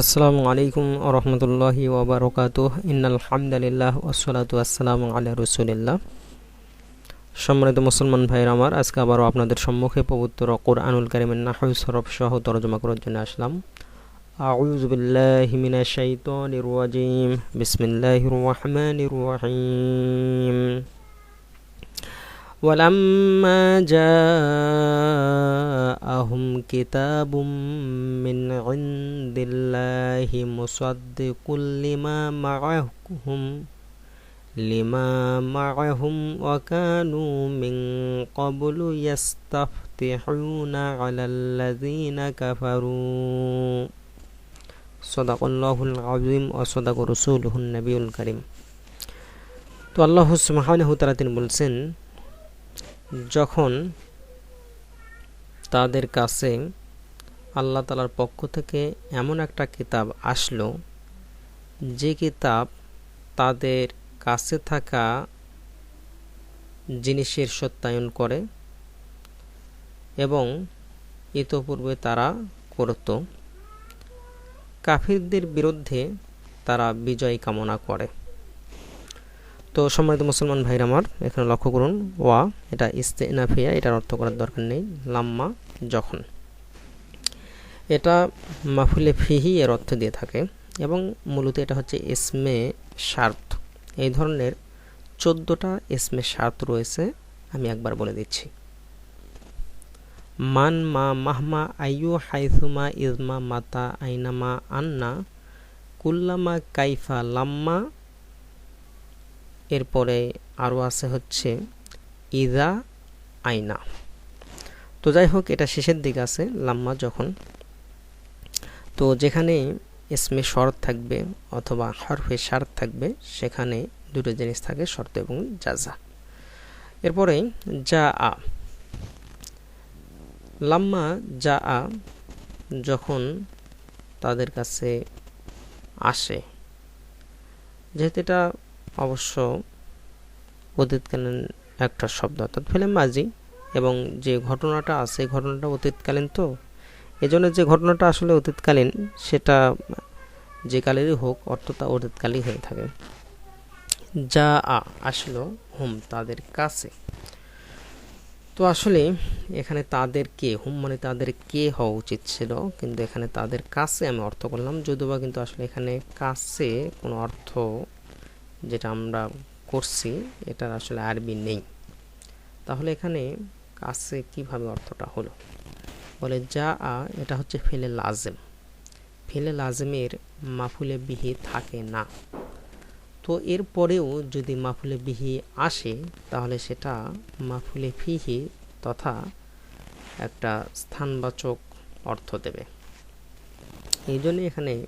আসসালামু আলাইকুম রহমতুল্লাহি ওবরকাত ইন্নাল হামদালিল্লাহ ওসলাতু আসসালামু আলা রসুলিল্লাহ। সম্মানিত মুসলমান ভাইয়ের আমার, আজকে আবারও আপনাদের সম্মুখে পবিত্র কোরআনুল কারিমের নাহু সরফ সহ তরজমা করার জন্য আসলাম। শাইতানির রাজিম। বিসমিল্লাহির রহমানির রহিম। ولما جاءهم كتاب من عند الله مصدق لما معهم لما معهم وكانوا من قبل يستفتحون على الذين كفروا صدق الله العظيم وصدق رسوله النبي الكريم তো আল্লাহ সুবহানাহু তাআলা তিনি বলছেন যখন তাদের কাছে আল্লাহ তালার পক্ষ থেকে এমন একটা কিতাব আসলো, যে কিতাব তাদের কাছে থাকা জিনিসের সত্যায়ন করে এবং ইতোপূর্বে তারা করত। কাফিরদের বিরুদ্ধে তারা বিজয় কামনা করে। তো সম্মানিত মুসলমান ভাইরা আমার, এখানে লক্ষ্য করুন, ওয়া, এটা ইস্তেনাফিয়া, এটার অর্থ করার দরকার নেই, লাম্মা, যখন। এটা মাফুলে ফিহি এর অর্থ দিয়ে থাকে, এবং মূলত এটা হচ্ছে এসমে শার্ত। এই ধরনের চোদ্দোটা এসমে শার্ত রয়েছে, আমি একবার বলে দিচ্ছি। মান মা মাহমা আইয়ু হাইসুমা ইজমা মাতা আইনামা আন্না, কুল্লামা কাইফা লাম্মা এরপরে আরও আছে হচ্ছে, ইদা আইনা। তো যাই হোক এটা শেষের দিকে আছে, লাম্মা যখন। তো যেখানে ইসমে শর্ত থাকবে অথবা হরফে শার্ত থাকবে, সেখানে দুটো জিনিস থাকে, শর্ত এবং জাজা। এরপরে যা আ লাম্মা যা আ যখন তাদের কাছে আসে, যেহেতু এটা অবশ্য অতীতকালীন একটা শব্দ, অর্থাৎ ফেলে মাঝি এবং যে ঘটনাটা আছে ঘটনাটা অতীতকালীন তো, এজন্য যে ঘটনাটা আসলে অতীতকালীন সেটা যে কালেরই হোক অর্থটা অতীতকালই হয়ে থাকে। যা আসলো হুম তাদের কাছে। তো আসলে এখানে তাদের কে, হুম মানে তাদের কে হওয়া উচিত ছিল, কিন্তু এখানে তাদের কাছে আমি অর্থ করলাম যদিও বা কিন্তু আসলে এখানে কাছে কোনো অর্থ যেটা আমরা করছি, এটার আসলে আরবি নেই। তাহলে এখানে কাছে কীভাবে অর্থটা হলো? বলে যা আ, এটা হচ্ছে ফেলে লাজেম। ফেলে লাজেমের মাফুলে বিহি থাকে না। তো এরপরেও যদি মাফুলে বিহি আসে, তাহলে সেটা মাফুলে ফিহি তথা একটা স্থানবাচক অর্থ দেবে। এই জন্যই এখানে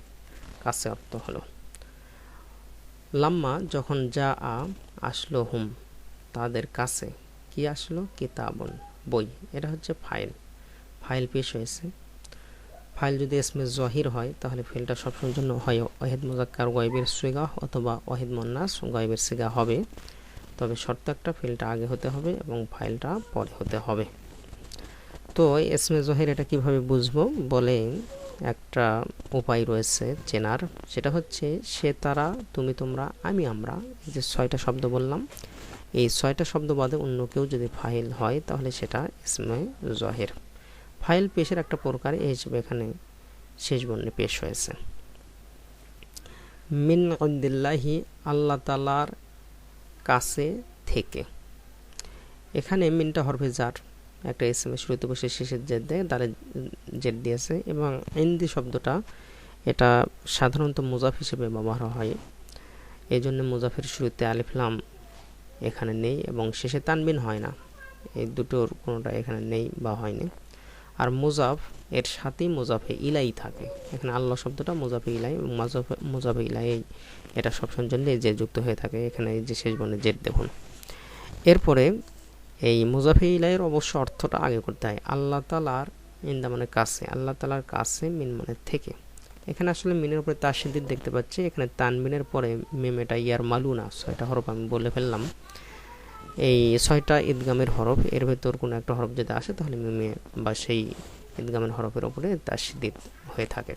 কাছে অর্থ হলো। লাম্মা যখন যা আ আসলো হুম, তাদের কাছে কি আসলো? কিতাবন, বই। এটা হচ্ছে ফাইল। ফাইল পেশ হয়েছে। ফাইল যদি এসমে জহির হয়, তাহলে ফাইলটা সবসময়ের জন্য হয় ওয়াহিদ মোজাক্কার গয়েবের সিগা অথবা ওয়াহিদ মন্নাস গয়েবের সিগা হবে। তবে শর্ত একটা ফিলটা আগে হতে হবে এবং ফাইলটা পরে হতে হবে। তো এসমে জহির এটা কীভাবে বুঝব? বলে একটা উপায় রয়েছে চেনার, সেটা হচ্ছে সে তারা, তুমি তোমরা, আমি আমরা। এই যে ছয়টা শব্দ বললাম, এই ছয়টা শব্দ বাদে অন্য কেউ যদি ফাইল হয়, তাহলে সেটা ইসমে জহের। ফাইল পেশের একটা প্রকার, এই হিসেবে এখানে শেষ বর্ণে পেশ হয়েছে। মিন আন্দিল্লাহি আল্লাহ তালার কাছে থেকে। এখানে মিনটা হরফে যার একটা এস এম এস শুরুতে বসে শেষের জেদ দেয় তারে জেদ দিয়েছে এবং ইন্দি শব্দটা এটা সাধারণত মুজাফ হিসেবে ব্যবহার হয়। এই জন্য মুজাফের শুরুতে আলিফলাম এখানে নেই এবং শেষে তানবিন হয় না। এই দুটোর কোনোটা এখানে নেই বা হয়নি। আর মুজাফ, এর সাথেই মুজাফে ইলাই থাকে। এখানে আল্লাহ শব্দটা মুজাফে ইলাই এবং মাজাফে, মুজাফে ইলাই এটা সবসময়ের জন্য যে যুক্ত হয়ে থাকে। এখানে যে শেষ বর্ণে জেদ দেখুন। এরপরে এই মুজাফি ইলাইয়ের অবশ্য অর্থটা আগে করতে হয়। আল্লাহ তালার ইন্দা মানে কাছে, আল্লাহ তালার কাছে মিন মানে থেকে। এখানে আসলে মিনের উপরে তাসিদ্দির দেখতে পাচ্ছি, এখানে তানবিনের পরে মেম এটা ইয়ার মালুনা, ছয়টা হরফ আমি বলে ফেললাম। এই ছয়টা ঈদগামের হরফ, এর ভেতর কোনো একটা হরফ যদি আসে তাহলে মেমে বা সেই ঈদগামের হরফের ওপরে তাসিদ্দিদ হয়ে থাকে।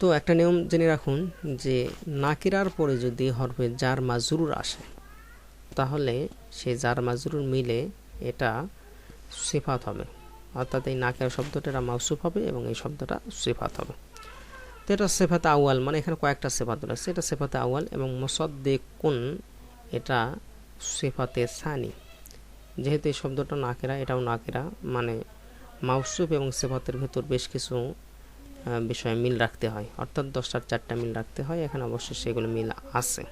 তো একটা নিয়ম জেনে রাখুন যে নাকিরার পরে যদি হরফে যার মাজরুর আসে তাহলে সেই যার মাজরুর মিলে এটা সিফাত হবে। অর্থাৎ এই নাকের শব্দটা মাউসুফ হবে এবং এই শব্দটা সিফাত হবে। তো এটা সেফাতে আউয়াল মানে এখানে কয়েকটা সেফাত রয়েছে। এটা সেফাতে আউয়াল এবং মোসদ্দে কোন এটা সেফাতে সানি। যেহেতু এই শব্দটা নাকেরা, এটাও নাকেরা মানে মাউসুফ এবং সেফাতের ভেতর বেশ কিছু বিষয়ে মিল রাখতে হয়। অর্থাৎ দশটার চারটা মিল রাখতে হয়। এখানে অবশ্যই সেগুলো মিল আছে।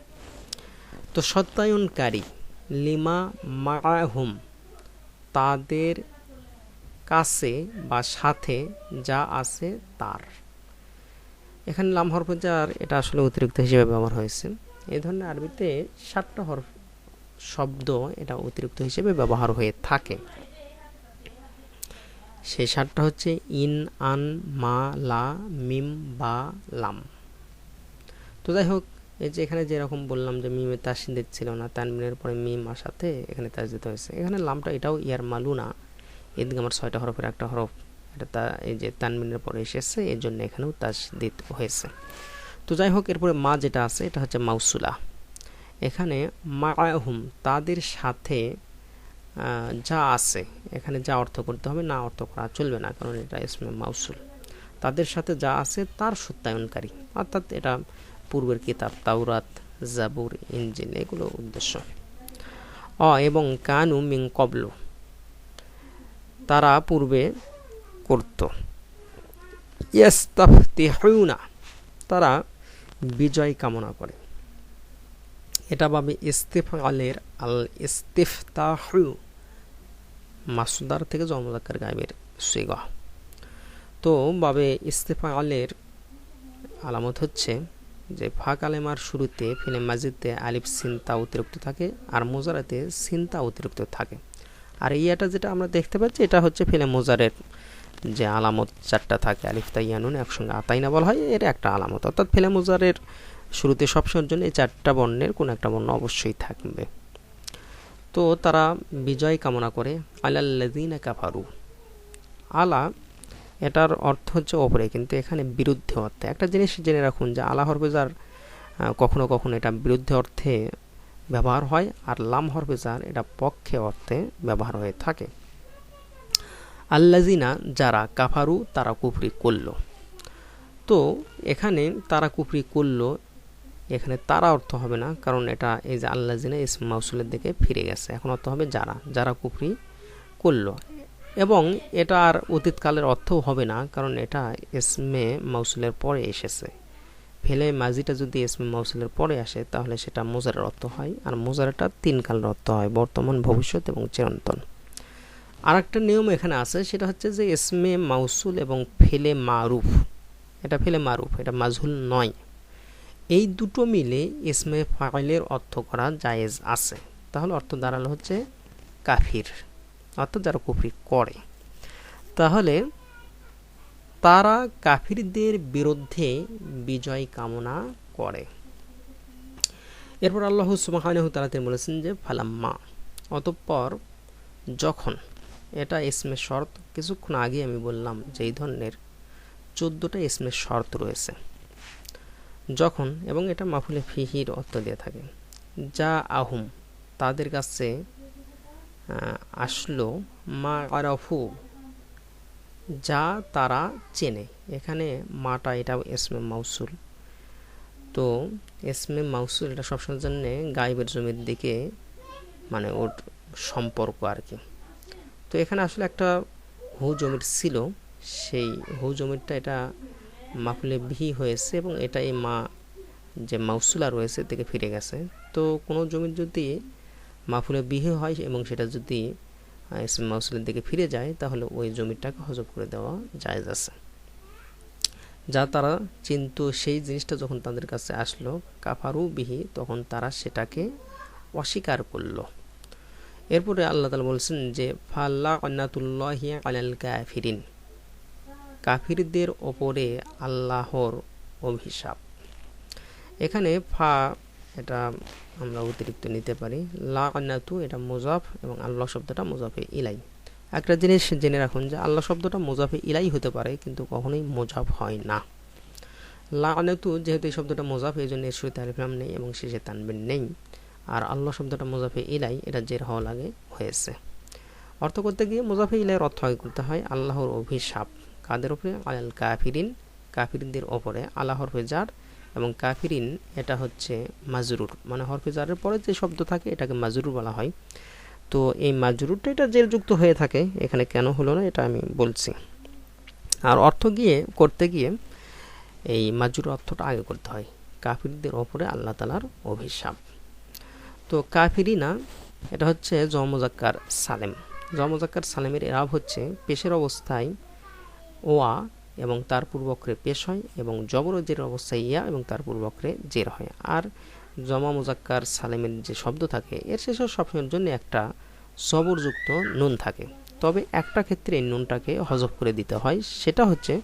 তো সত্যায়নকারী, লিমা মাহুম, তাদের কাছে বা সাথে যা আছে তার। এখানে লাম হরফ যার এটা আসলে অতিরিক্ত হিসেবে ব্যবহার হয়েছে। এই ধরনের আরবিতে সাতটা হরফ শব্দ এটা অতিরিক্ত হিসেবে ব্যবহার হয়ে থাকে। সেই সাতটা হচ্ছে ইন, আন, মা, লা, মিম, বা, লাম। তো যাই হোক এই যে এখানে যেরকম বললাম যে মিমে তাসিদের ছিল না তানমিনের পরে মিম আসাতে এখানে তাস দিতে হয়েছে। এখানে লামটা এটাও ইয়ার মালু না, এদিকে আমার ছয়টা হরফের একটা হরফ, এটা তা, এই যে তানমিনের পরে এসেছে, এর জন্য এখানেও তাস দিতে হয়েছে। তো যাই হোক, এরপরে মা যেটা আছে, এটা হচ্ছে মাউসুলা। এখানে মাহুম তাদের সাথে যা আছে, এখানে যা অর্থ করতে হবে, না অর্থ করা চলবে না, কারণ এটা ইসমে মাউসুল। তাদের সাথে যা আছে, তার সত্যায়নকারী। অর্থাৎ এটা পূর্বের কিতাব, তাওরাত, জাবুর ইঞ্জিন এগুলো উদ্দেশ্য। অ, এবং কানু মিং কবলু, তারা পূর্বে করত। ইয়াস্তাফতিহুনা, তারা বিজয় কামনা করে। এটা ভাবে ইস্তেফালের আল ইস্তেফতাহু মাসুদার থেকে জন্মদাকার গায়েবের সুইগা তো বাবে ইস্তেফা আলের আলামত হচ্ছে যে ফা কালেমার শুরুতে ফিলে মাজিদে আলিফ সিনতা অতিরিক্ত থাকে আর মোজারাতে সিনতা অতিরিক্ত থাকে। আর ইয়াটা যেটা আমরা দেখতে পাচ্ছি, এটা হচ্ছে ফিলে মোজারের যে আলামত, চারটা থাকে, আলিফ তাইয়ানুন একসঙ্গে আতাইনা বলা হয়? এর একটা আলামত। অর্থাৎ ফিলে মোজারের শুরুতে সবসময়ের জন্য এই চারটা বর্ণের কোনো একটা বর্ণ অবশ্যই থাকবে। তো তারা বিজয় কামনা করে আলাল্লাদিনা কাফারু। আলা এটার অর্থ হচ্ছে ওপরে, কিন্তু এখানে বিরুদ্ধে অর্থে। একটা জিনিস জেনে রাখুন যে আলা হরবেজার কখনো কখনো এটা বিরুদ্ধে অর্থে ব্যবহার হয় আর লাম হরবেজার এটা পক্ষে অর্থে ব্যবহার হয়ে থাকে। আল্লাজিনা যারা কাফারু, তারা কুফরি করল। তো এখানে তারা কুফরি করল, এখানে তারা অর্থ হবে না, কারণ এটা এই যে আল্লাহ জিনা ইসম মাউসুলের দিকে ফিরে গেছে। এখন অর্থ হবে যারা যারা কুফরি করল। এবং এটা আর অতীতকালের অর্থও হবে না, কারণ এটা এসমে মাউসুলের পরে এসেছে। ফেলে মাজিটা যদি ইসমে মাউসুলের পরে আসে, তাহলে সেটা মোজারের অর্থ হয়, আর মোজারেটা তিন কালের অর্থ হয়, বর্তমান, ভবিষ্যৎ এবং চিরন্তন। আর একটা নিয়ম এখানে আছে, সেটা হচ্ছে যে এসমে মাউসুল এবং ফেলে মারুফ। এটা ফেলে মারুফ, এটা মাজহুল নয়। এই দুটো মিলে এসমে ফাইলের অর্থ করা জায়েজ আছে। তাহলে অর্থ দাঁড়াল হচ্ছে কাফির। অর্থাৎ যারা কুফরি করে। তাহলে তারা কাফিরদের বিরুদ্ধে বিজয় কামনা করে। এরপর আল্লাহ সুবাহানহতালা তিনি বলেছেন যে, ফালাম্মা, অতঃপর যখন, এটা ইসমে শর্ত, কিছুক্ষণ আগে আমি বললাম যে এই ধরনের চোদ্দোটা ইসমে শর্ত রয়েছে। যখন, এবং এটা মাফুলে ফিহির অর্থ দিয়ে থাকে যা আহুম তাদের কাছে আসলো মা আরাফু যা তারা চেনে। এখানে মাটা এটাও এসমে মাউসুল। তো এসমে মাউসুল এটা সবসময়ের জন্য গাইবের জমির দিকে মানে ওর সম্পর্ক আর কি। তো এখানে আসলে একটা হু জমির ছিল, সেই হু জমিরটা এটা মাফুলে ভি হয়েছে এবং এটা এই মা যে মাউসুলা রয়েছে থেকে ফিরে গেছে। তো কোনো জমির যদি মাফুলে বিহে হয় এবং সেটা যদি মাউসুলের দিকে ফিরে যায়, তাহলে ওই জমিটাকে হজব করে দেওয়া জায়জ আছে। যা তারা কিন্তু সেই জিনিসটা যখন তাদের কাছে আসলো, কাফারু বিহি, তখন তারা সেটাকে অস্বীকার করল। এরপরে আল্লাহ তালা বলছেন যে, ফাল্লা অন্নাতুল্লাহ আলাল কাফিরিন। কাফিরদের ওপরে আল্লাহর অভিশাপ। এখানে ফা, এটা আমরা অতিরিক্ত নিতে পারি। লা আন্নাতু এটা মোজাফ এবং আল্লাহ শব্দটা মোজাফে ইলাই। একটা জিনিস জেনে রাখুন যে আল্লাহ শব্দটা মোজাফে ইলাই হতে পারে, কিন্তু কখনোই মোজাফ হয় না। লানেতু যেহেতু এই শব্দটা মোজাফ এই জন্য এর শুরুতে আলিফলাম নেই এবং শেষে তানবিন নেই। আর আল্লাহ শব্দটা মোজাফে ইলাই, এটা জের হওয়া লাগে হয়েছে। অর্থ করতে গিয়ে মোজাফে ইলাইয়ের অর্থ করতে হয় আল্লাহর অভিশাপ। কাদের ওপরে আল কাফিরিন কাফিরিনদের ওপরে। আল্লাহর হরফে জার এবং কাফিরিন, এটা হচ্ছে মাজরুর। মানে হরফে জারের পরে যে শব্দ থাকে, এটাকে মাজরুর বলা হয়। তো এই মাজরুরটা এটা যুক্ত হয়ে থাকে। এখানে কেন হলো না, এটা আমি বলছি। আর অর্থ গিয়ে, করতে গিয়ে এই মাজুর অর্থটা আগে করতে হয়। কাফিরদের ওপরে আল্লাহ তালার অভিশাপ। তো কাফিরিনা, এটা হচ্ছে জমজাক্কার সালেম। জমজাক্কার সালেমের এরাব হচ্ছে, পেশের অবস্থায় ওয়া এবং তার পূর্বক্রে পেশ হয় এবং জবরজের অবস্থায় ইয়া এবং তার পূর্বক্রে জের হয়। আর জমা মুজাক্কার সালেমের যে শব্দ থাকে, এর শেষে সবসময়ের জন্য একটা জবরযুক্ত নুন থাকে। তবে একটা ক্ষেত্রে এই নুনটাকে হজব করে দিতে হয়, সেটা হচ্ছে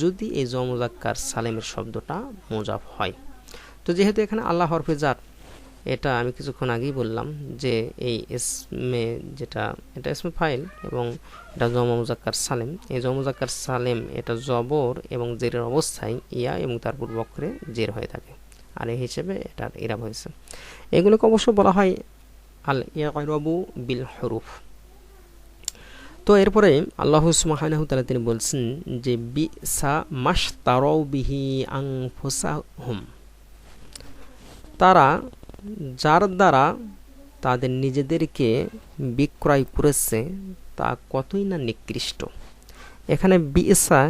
যদি এই জমজাক্কার সালেমের শব্দটা মোজাফ হয়। তো যেহেতু এখানে আল্লাহ হরফেজার এটা আমি কিছুক্ষণ আগেই বললাম যে এই এসমে যেটা, এটা এসমে ফাইল এবং এটা জমজাক্কার সালেম। এই জমজাক্কার সালেম এটা জবর এবং জেরের অবস্থায় ইয়া এবং তার পূর্বক্ষরে জের হয়ে থাকে। আর এই হিসেবে এটার ইরাব হয়েছে। এগুলোকে অবশ্য বলা হয় আল ইয়ারবু বিল হরুফ। তো এরপরে আল্লাহ সুমাহানাহু তিনি বলছেন যে বি সা মাস তারাও আং হুম তারা যার দ্বারা তাদের নিজেদেরকে বিক্রয় করেছে তা কতই না নিকৃষ্ট। এখানে বিএসা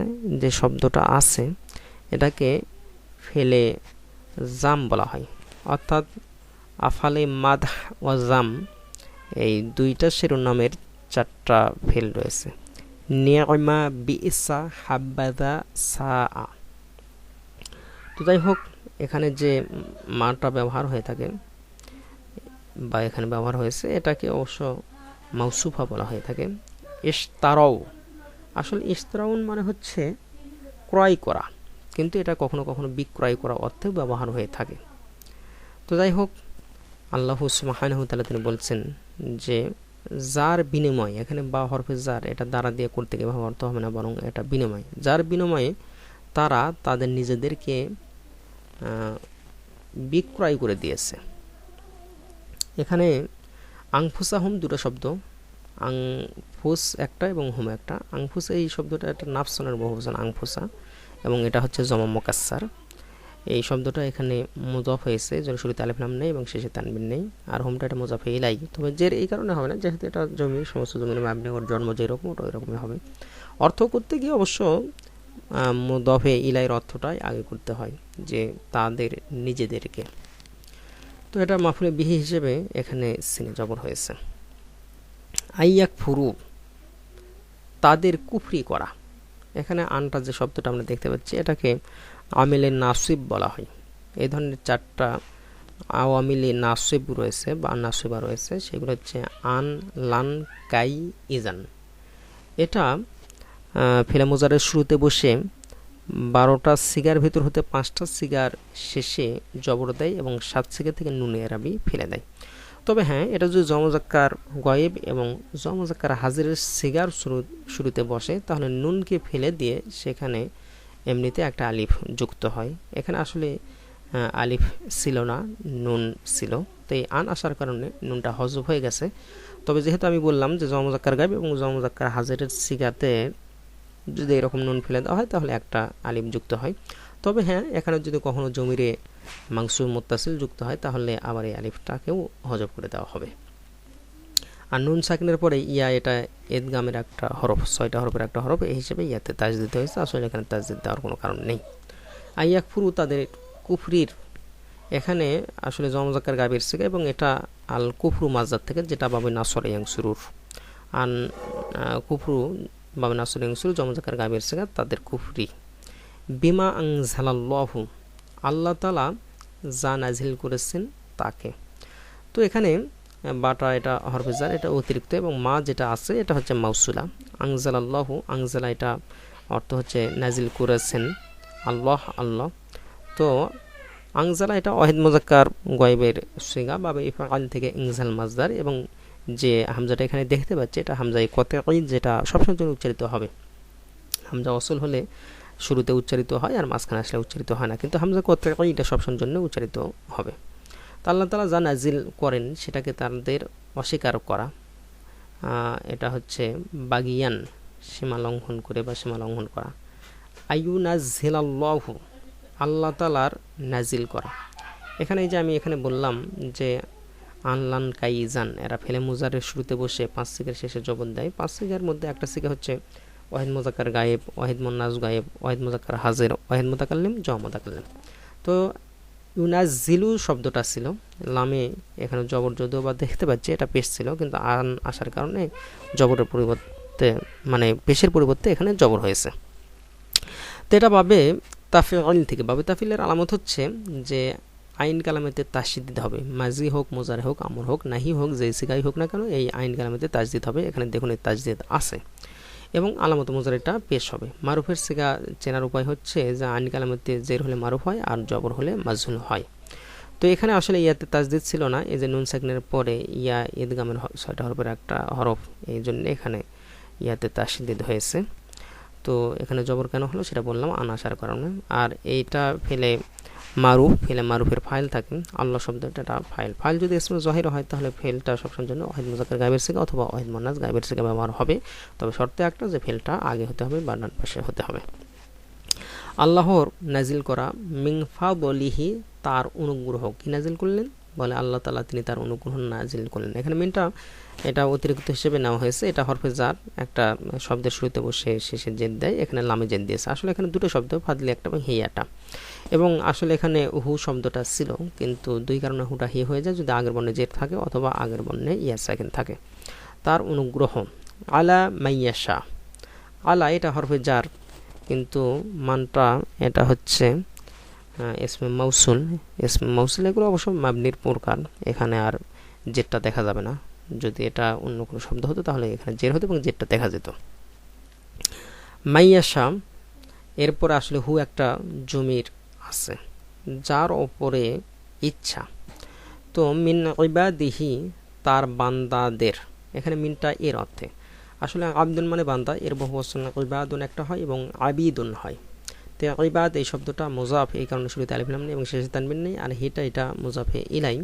যে শব্দটা আছে, এটাকে ফেলে জাম বলা হয়। অর্থাৎ আফালে মাদ ও জাম, এই দুইটা শিরোনামের চারটা ফেল রয়েছে। নিয়মা বিএসা হাব্বাদা সা তো যাই হোক এখানে যে মাটা ব্যবহার হয়ে থাকে বা এখানে ব্যবহার হয়েছে, এটাকে অবশ্য মাউসুফা বলা হয়ে থাকে। ইস্তারাও আসলে ইস্তারাউন মানে হচ্ছে ক্রয় করা। কিন্তু এটা কখনো কখনো বিক্রয় করা অর্থে ব্যবহার হয়ে থাকে। তো যাই হোক, আল্লাহ সুমাহানহতালা তিনি বলছেন যে, যার বিনিময়, এখানে বা হরফে যার, এটা দ্বারা দিয়ে করতে গিয়ে ব্যবহার হবে না, বরং এটা বিনিময়। যার বিনিময়ে তারা তাদের নিজেদেরকে বিক্রয় করে দিয়েছে। এখানে আংফুসা হোম দুটো শব্দ। আংফুস একটা এবং হোম একটা। আংফুস এই শব্দটা একটা নাফসনের বহুবচন আংফুসা এবং এটা হচ্ছে জমা মোকাসার এই শব্দটা এখানে মুজফ হয়েছে, যেন শুরুতে আলিফ নাম নেই এবং শেষে তানবিন নেই। আর হোমটা এটা মুজাফ এলাই তবে যে এই কারণে হবে না, যেহেতু এটা জমি, সমস্ত জমির মাবনি ওর জন্ম যেরকম, ওটা ওই রকমই হবে। অর্থ করতে গিয়ে অবশ্য মুদফে ইলাইয়ের অর্থটাই আগে করতে হয় যে তাদের নিজেদেরকে। তো এটা মাফুলে বিহি হিসেবে এখানে সিনে জবর হয়েছে। আইয়াক ফুরু, তাদের কুফরি করা। এখানে আনটা যে শব্দটা আমরা দেখতে পাচ্ছি, এটাকে আমিলে নাসিব বলা হয়। এই ধরনের চারটা আওয়ামিলি নাসিব রয়েছে বা নাসিবা রয়েছে, সেগুলো হচ্ছে আন, লান, কাই, ইজান। এটা ফিলামোজারের শুরুতে বসে বারোটা সিগার, ভেতর হতে পাঁচটা সিগার শেষে জবর দেয় এবং সাত সিগার থেকে নুনে আরাবি ফেলে দেয়। তবে হ্যাঁ এটা যদি জমজাক্কার গয়েব এবং জমজাক্কার হাজিরের সিগার শুরু, শুরুতে বসে, তাহলে নুনকে ফেলে দিয়ে সেখানে এমনিতে একটা আলিফ যুক্ত হয়। এখানে আসলে আলিফ ছিল না, নুন ছিল। তো এই আন আসার কারণে নুনটা হজব হয়ে গেছে। তবে যেহেতু আমি বললাম যে জমজাক্কার গাইব এবং জমজাক্কার হাজিরের সিগাতে যদি এরকম নুন ফেলে দেওয়া হয়, তাহলে একটা আলিফ যুক্ত হয়। তবে হ্যাঁ এখানে যদি কখনো জমিরে মাংস মোত্তাসিল যুক্ত হয়, তাহলে আবার এই আলিফটাকেও হজব করে দেওয়া হবে। আর নুন সাকিনের পরে ইয়া এটা এদগামের একটা হরফ, ছয়টা হরফের একটা হরফ, এই হিসেবে ইয়াতে তাজ দিতে হয়েছে। আসলে এখানে তাজদিদ দেওয়ার কোনো কারণ নেই। আইয়াক ফুরু তাদের কুফরির, এখানে আসলে জমজাকার গাবির থেকে এবং এটা আল কুফরু মাজার থেকে, যেটা বাবে নাসর ইয়াং সুরুর। আন কুফরু বাবে নাসর ইয়াং সুরুর জমজাকার গাবির থেকে তাদের কুফরি। বিমা আং ঝালাল্লাহু আল্লাহ তালা যা নাজিল করেছেন তাকে। তো এখানে বাটা এটা হরফেজার এটা অতিরিক্ত এবং মা যেটা আছে, এটা হচ্ছে মাউসুলা। আংজাল আল্লাহ আংজালা এটা অর্থ হচ্ছে নাজিল করেছেন। আল্লাহ আল্লাহ। তো আংজালা এটা অহেদ মজাক্কার গয়েবের সিগা বা ইফাকাল থেকে ইংজাল মাজদার এবং যে হামজাটা এখানে দেখতে পাচ্ছি, এটা হামজাই কতে যেটা সবসময় জন্য উচ্চারিত হবে। হামজা অসল হলে শুরুতে উচ্চারিত হয় আর মাঝখানে আসলে উচ্চারিত হয় না। কিন্তু হামজা করতে এটা সবসময়ের জন্য উচ্চারিত হবে। তো আল্লাহ তালা যা নাজিল করেন, সেটাকে তাদের অস্বীকার করা। এটা হচ্ছে বাগিয়ান, সীমা লঙ্ঘন করে বা সীমা লঙ্ঘন করা। আইউ নাজিলাল্লাহু আল্লাহ তালার নাজিল করা। এখানে যে আমি এখানে বললাম যে আনলান কাইজান, এরা ফেলে মুজারের শুরুতে বসে পাঁচ সিকের শেষে জবন দেয়। পাঁচ সিকের মধ্যে একটা সিকে হচ্ছে ওয়াহিদ মোজাক্কার গায়েব, ওয়াহিদ মোন্নাজ গায়েব, ওয়াহিদ মোজাক্কার হাজির, ওয়াহিদ মোতাকাল্লিম জ মোতাকাল্লিম তো ইউনাজিলু শব্দটা ছিল, লামে এখানে জবর যদিও বা দেখতে পাচ্ছি এটা পেশ ছিল, কিন্তু আন আসার কারণে জবরের পরিবর্তে মানে পেশের পরিবর্তে এখানে জবর হয়েছে। তো এটা পাবে তাফিল থেকে বাবে তাফিলের আলামত হচ্ছে যে আইন কালামেতে তাসিদ দিতে হবে। মাজি হোক, মোজারে হোক, আমর হোক, নাহি হোক যে সিগাই হোক না কেন, এই আইন কালামেতে তাজদিদ হবে। এখানে দেখুন এই তাজদিদ আছে। এবং আলামত মোজারেটা পেশ হবে। মারুফের সিগা চেনার উপায় হচ্ছে যে আইন কালামেতে জের হলে মারুফ হয় আর জবর হলে মাজুল হয়। তো এখানে আসলে ইয়াতে তাজদিদ ছিল না। এই যে নুন সাকনের পরে ইয়া ঈদগামের ছয়টা হরফের একটা হরফ, এই জন্য এখানে ইয়াতে তাসদিদ হয়েছে। তো এখানে জবর কেন হলো সেটা বললাম, আনাসার কারণে। আর এইটা ফেলে মারুফ, ফেলে মারুফের ফাইল থাকে। আল্লাহ শব্দটা একটা ফাইল। ফাইল যদি ইসমে জহির হয়, তাহলে ফেলটা সবসময় জন্য ওয়াহিদ মুজাকের গাইবের শেখা অথবা ওয়াহিদ মন্নাজ গাইবের সিগা ব্যবহার হবে। তবে শর্তে একটা যে ফেলটা আগে হতে হবে বা ডান পাশে হতে হবে। আল্লাহর নাজিল করা মিংফা বলিহি তার অনুগ্রহ। কি নাজিল করলেন? বলে আল্লাহ তালা তিনি তার অনুগ্রহ নাজিল করলেন। এখানে মিনটা এটা অতিরিক্ত হিসেবে নেওয়া হয়েছে। এটা হরফে জার একটা শব্দের শুরুতে বসে শেষে জেদ দেয়, এখানে লামে জেদ দিয়েছে। আসলে এখানে দুটো শব্দ, ফাদলি একটা এবং হিয়াটা এবং আসলে এখানে হু শব্দটা ছিল, কিন্তু দুই কারণে হুটা হি হয়ে যায়। যদি আগের বর্ণে জেদ থাকে অথবা আগের বর্ণে ইয়া সেকেন্ড থাকে। তার অনুগ্রহ, আলা মাইয়াশা আলা এটা হরফে জার কিন্তু মানটা এটা হচ্ছে এসমে মৌসুল এসমে মৌসুল এগুলো অবশ্য মাবনির প্রকার এখানে আর জেটটা দেখা যাবে না। যদি এটা অন্য কোনো শব্দ হতো তাহলে এখানে জের হতো এবং জেটটা দেখা যেত। মাইয়াশা এরপর আসলে হু একটা জমির আছে, যার ওপরে ইচ্ছা। তো মিন ইবাদিহি, তার বান্দাদের, এখানে মিনটা এর অর্থে। আসলে আবদুন মানে বান্দা, এর বহু বচন ইবাদুন একটা হয় এবং আবিদুন হয়। তো এই শব্দটা মোজাফ এই কারণে শুরুতে আলিফলাম নেই এবং শেষে তানবিন নেই। আর হিটা এটা মোজাফে ইলাই।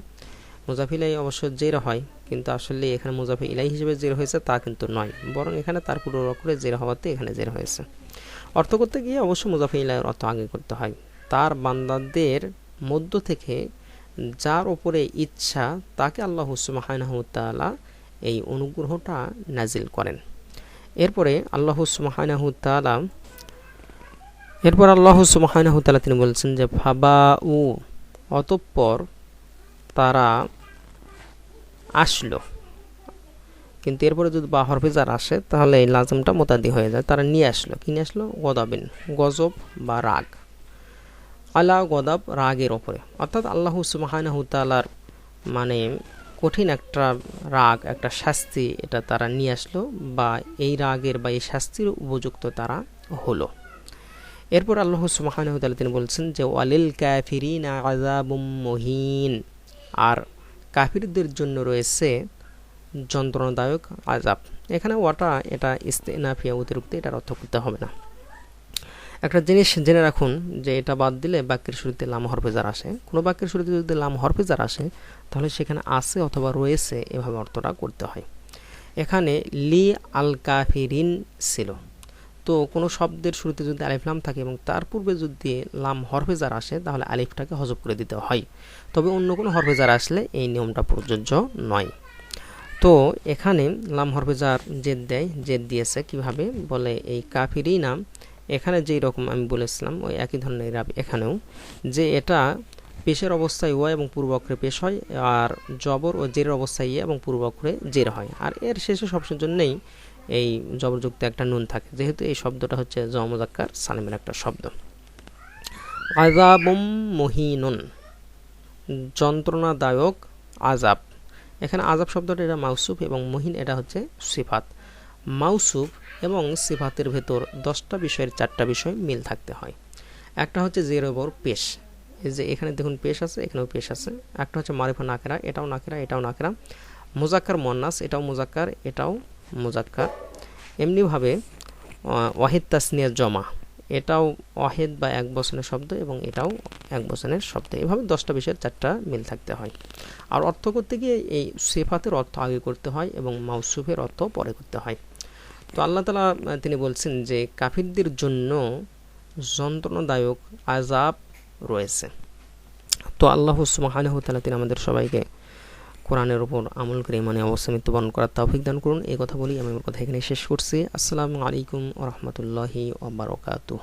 মুজাফ ইলাই অবশ্য জের হয়, কিন্তু আসলে এখানে মুজাফে ইলাই হিসেবে জের হয়েছে তা কিন্তু নয়। বরং এখানে তার পুরো অক্ষরে জের হওয়াতে এখানে জের হয়েছে। অর্থ করতে গিয়ে অবশ্য মুজাফে ইলাইয়ের অর্থ আগে করতে হয়। তার বান্দাদের মধ্য থেকে যার ওপরে ইচ্ছা, তাকে আল্লাহ সুমাহানহতালা এই অনুগ্রহটা নাজিল করেন। এরপরে আল্লাহ সুমাহানহতালা এরপর আল্লাহ সুমাহানহতালা তিনি বলছেন যে ফাবা উ অতঃপর তারা আসলো। কিন্তু এরপরে যদি বা হরফেজার আসে, তাহলে এই লাজমটা মোতাদি হয়ে যায়। তারা নিয়ে আসলো। কি নিয়ে আসলো? গদাবিন। গজব বা রাগ। আল্লাহ গদাব, রাগের ওপরে। অর্থাৎ আল্লাহ সুমাহানহুতালার মানে কঠিন একটা রাগ, একটা শাস্তি এটা তারা নিয়ে আসলো বা এই রাগের বা এই শাস্তির উপযুক্ত তারা হলো। এরপর আল্লাহ সুমাহানহুতালা তিনি বলছেন যে, ওয়ালিল ক্যাফিরিন আজাবুম মহিন। আর কাফিরদের জন্য রয়েছে যন্ত্রণাদায়ক আজাব এখানে ওয়াটা, এটা ইস্তেনাফিয়া, অতিরিক্ত এটার অর্থ করতে হবে না। একটা জিনিস জেনে রাখুন যে, এটা বাদ দিলে বাক্যের শুরুতে লাম হরফেজার আসে। কোনো বাক্যের শুরুতে যদি লাম হরফেজার আসে, তাহলে সেখানে আছে অথবা রয়েছে এভাবে অর্থটা করতে হয়। এখানে লি আল কাফিরিন ছিল। তো কোনো শব্দের শুরুতে যদি আলিফ লাম থাকে এবং তার পূর্বে যদি লাম হরফেজার আসে, তাহলে আলিফটাকে হজব করে দিতে হয়। তবে অন্য কোনো হরফেজার আসলে এই নিয়মটা প্রযোজ্য নয়। তো এখানে লাম হরফেজার জেদ দেয়, জেদ দিয়েছে কীভাবে? বলে এই কাফিরই নাম এখানে যেই রকম আমি বলেছিলাম, ওই একই ধরনের রাব এখানেও, যে এটা পেশের অবস্থায় ওয়া এবং পূর্ব পূর্বক্ষরে পেশ হয়, আর জবর ও জের অবস্থায় ইয়ে এবং পূর্বক্ষরে জের হয়। আর এর শেষে সবসময় জন্যই এই জবরযুক্ত একটা নুন থাকে। যেহেতু এই শব্দটা হচ্ছে জমজাক্কার সালিমের একটা শব্দ। আজাবম মহিনুন। যন্ত্রণাদায়ক আজাব এখানে আজাব শব্দটা এটা মাউসুফ এবং মহিন এটা হচ্ছে সিফাত। মাউসুফ এবং সিফাতের ভেতর দশটা বিষয়ের চারটা বিষয় মিল থাকতে হয়। একটা হচ্ছে জের পেশ। এই যে এখানে দেখুন পেশ আছে, এখানেও পেশ আছে। একটা হচ্ছে মারিফা নাকেরা, এটাও নাকেরা এটাও নাকেরা। মোজাক্কার মন্নাস এটাও মোজাক্কার, এটাও মোজাক্কার এমনিভাবে ওয়াহিদ তাসনিয়া জমা, এটাও অহেদ বা এক বচনের শব্দ এবং এটাও এক বচনের শব্দ। এভাবে দশটা বিষয়ের চারটা মিল থাকতে হয়। আর অর্থ করতে গিয়ে এই সেফাতের অর্থ আগে করতে হয় এবং মাউসুফের অর্থ পরে করতে হয়। তো আল্লাহ তালা তিনি বলছেন যে কাফিরদের জন্য যন্ত্রণাদায়ক আজাব রয়েছে। তো আল্লাহ সুমাহানহ তালা তিনি আমাদের সবাইকে কোরআনের ওপর আমল করে মানে অবশ্যই মৃত্যুবরণ করার তাফিক দান করুন। এই কথা বলি আমি আমার কথা এখানে শেষ করছি। আসসালামু আলাইকুম ও রহমতুল্লাহি ওবরাকাতুহ